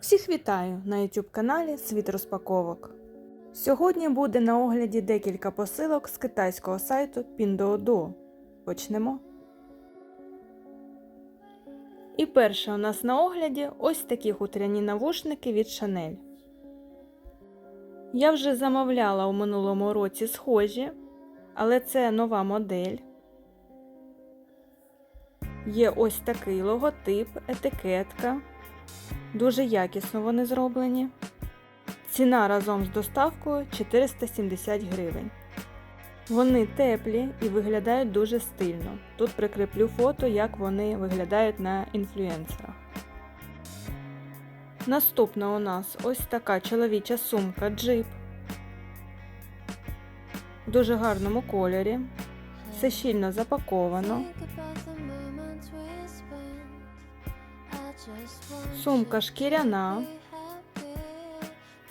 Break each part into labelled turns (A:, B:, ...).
A: Всіх вітаю на YouTube каналі Світ розпаковок. Сьогодні буде на огляді декілька посилок з китайського сайту Pinduoduo. Почнемо. І перше у нас на огляді ось такі хутряні навушники від Chanel. Я вже замовляла у минулому році схожі, але це нова модель. Є ось такий логотип, етикетка. Дуже якісно вони зроблені. Ціна разом з доставкою 470 гривень. Вони теплі і виглядають дуже стильно. Тут прикріплю фото, як вони виглядають на інфлюенсерах. Наступна у нас ось така чоловіча сумка джип. В дуже гарному кольорі. Все щільно запаковано. Сумка шкіряна,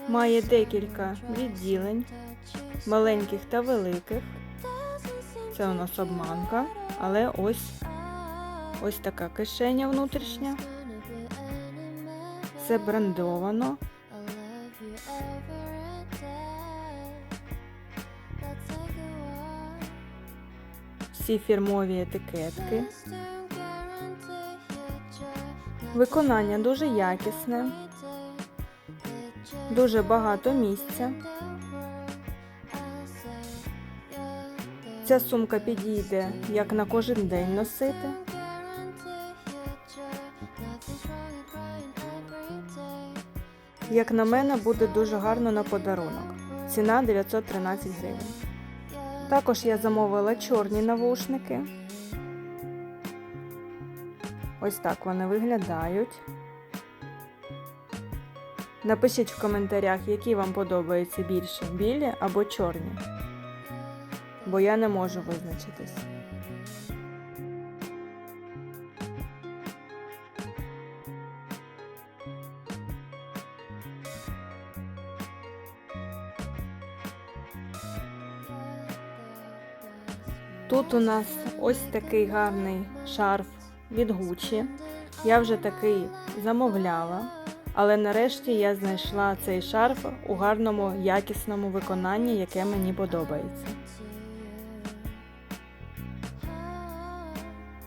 A: має декілька відділень, маленьких та великих. Це у нас обманка, але ось ось така кишеня внутрішня. Все брендовано. Всі фірмові етикетки. Виконання дуже якісне, дуже багато місця. Ця сумка підійде як на кожен день носити. Як на мене, буде дуже гарно на подарунок. Ціна 913 гривень. Також я замовила чорні навушники. Ось так вони виглядають. Напишіть в коментарях, які вам подобаються більше білі або чорні. Бо я не можу визначитись. Тут у нас ось такий гарний шарф від Gucci. Я вже такий замовляла, але нарешті я знайшла цей шарф у гарному якісному виконанні, яке мені подобається.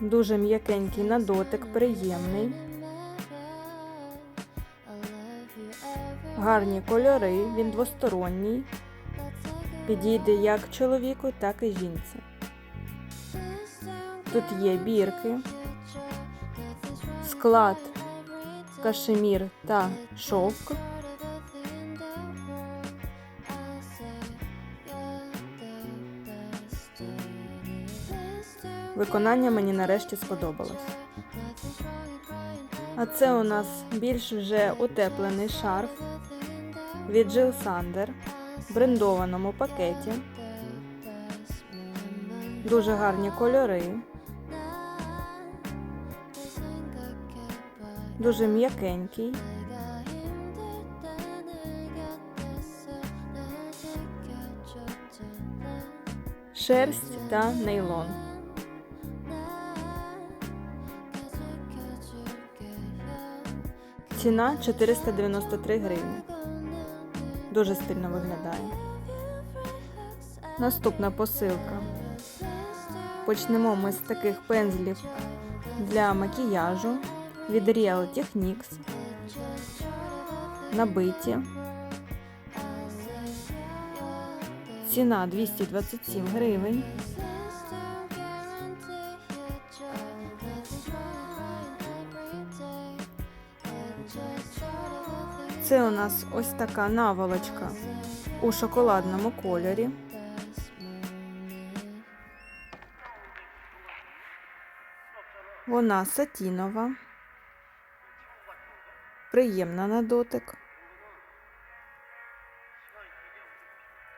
A: Дуже м'якенький на дотик, приємний. Гарні кольори, він двосторонній. Підійде як чоловіку, так і жінці. Тут є бірки, склад, кашемір та шовк. Виконання мені нарешті сподобалось. А це у нас більш вже утеплений шарф від Jill Sander в брендованому пакеті. Дуже гарні кольори. Дуже м'якенький. Шерсть та нейлон. Ціна 493 гривні. Дуже стильно виглядає. Наступна посилка. Почнемо ми з таких пензлів для макіяжу від Real Techniques. Набиті. Ціна 227 гривень. Це у нас ось така наволочка у шоколадному кольорі. Вона сатінова, приємна на дотик.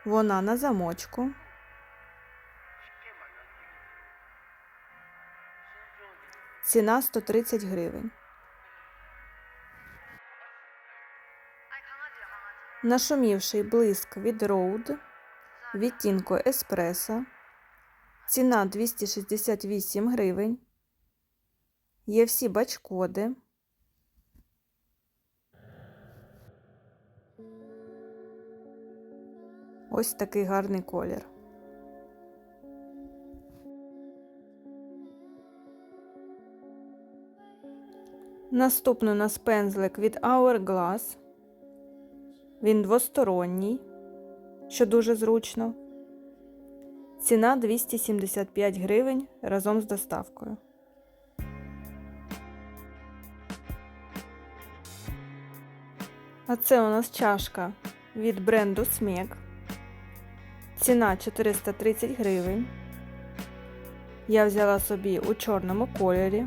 A: Вона на замочку. Ціна 130 гривень. Нашумівший блиск від Road відтінку еспресо. Ціна 268 гривень. Є всі бачкоди. Ось такий гарний колір. Наступний у нас пензлик від Hourglass. Він двосторонній, що дуже зручно. Ціна 275 гривень разом з доставкою. А це у нас чашка від бренду Смек. Ціна 430 гривень. Я взяла собі у чорному кольорі.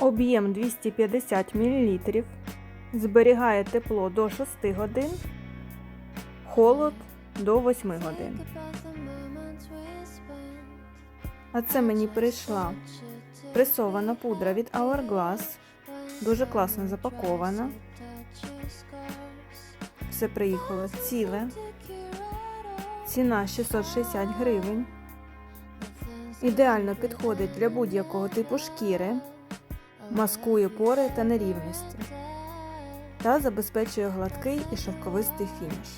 A: Об'єм 250 мл. Зберігає тепло до 6 годин, холод до 8 годин. А це мені прийшла пресована пудра від Hourglass. Дуже класно запакована. Все приїхало ціле. Ціна 660 гривень. Ідеально підходить для будь-якого типу шкіри, маскує пори та нерівності та забезпечує гладкий і шовковистий фініш.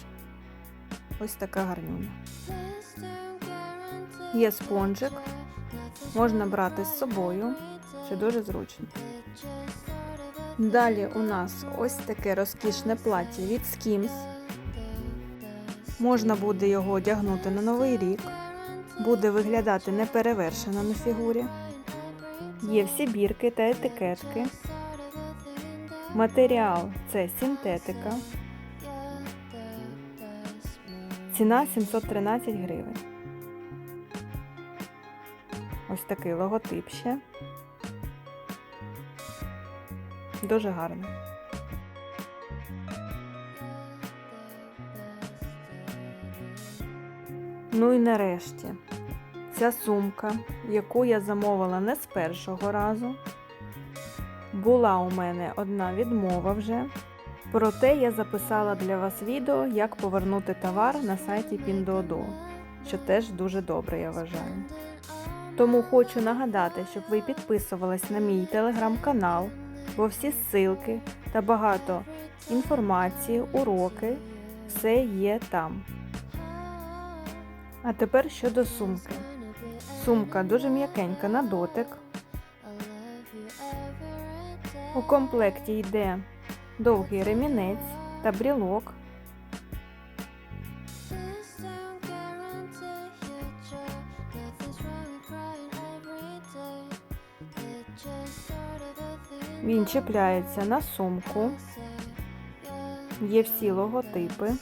A: Ось така гарнюня. Є спонжик, можна брати з собою, що дуже зручно. Далі у нас ось таке розкішне плаття від Skims. Можна буде його одягнути на новий рік. Буде виглядати неперевершено на фігурі. Є всі бірки та етикетки. Матеріал це синтетика. Ціна 713 гривень. Ось такий логотип ще. Дуже гарно. Ну і нарешті ця сумка, яку я замовила не з першого разу. Була у мене одна відмова вже. Проте я записала для вас відео, як повернути товар на сайті Pinduoduo, що теж дуже добре, я вважаю. Тому хочу нагадати, щоб ви підписувались на мій телеграм-канал, бо всі ссылки та багато інформації, уроки, все є там. А тепер щодо сумки. Сумка дуже м'якенька на дотик. У комплекті йде довгий ремінець та брілок. Чіпляється на сумку. Є всі логотипи.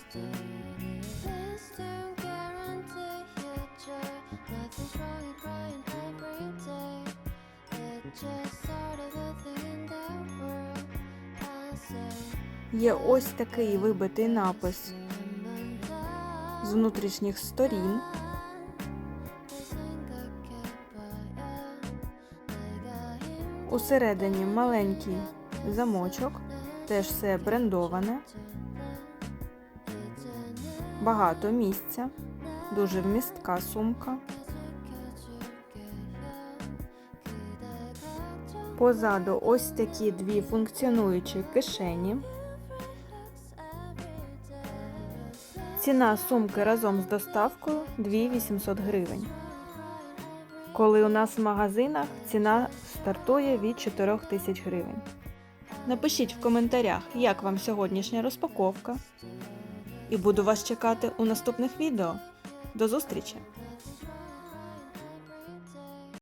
A: Є ось такий вибитий напис з внутрішніх сторін. Усередині маленький замочок, теж все брендоване, багато місця, дуже вмістка сумка. Позаду ось такі дві функціонуючі кишені. Ціна сумки разом з доставкою 2800 гривень. Коли у нас в магазинах ціна стартує від 4 тисяч гривень. Напишіть в коментарях, як вам сьогоднішня розпаковка. І буду вас чекати у наступних відео. До зустрічі!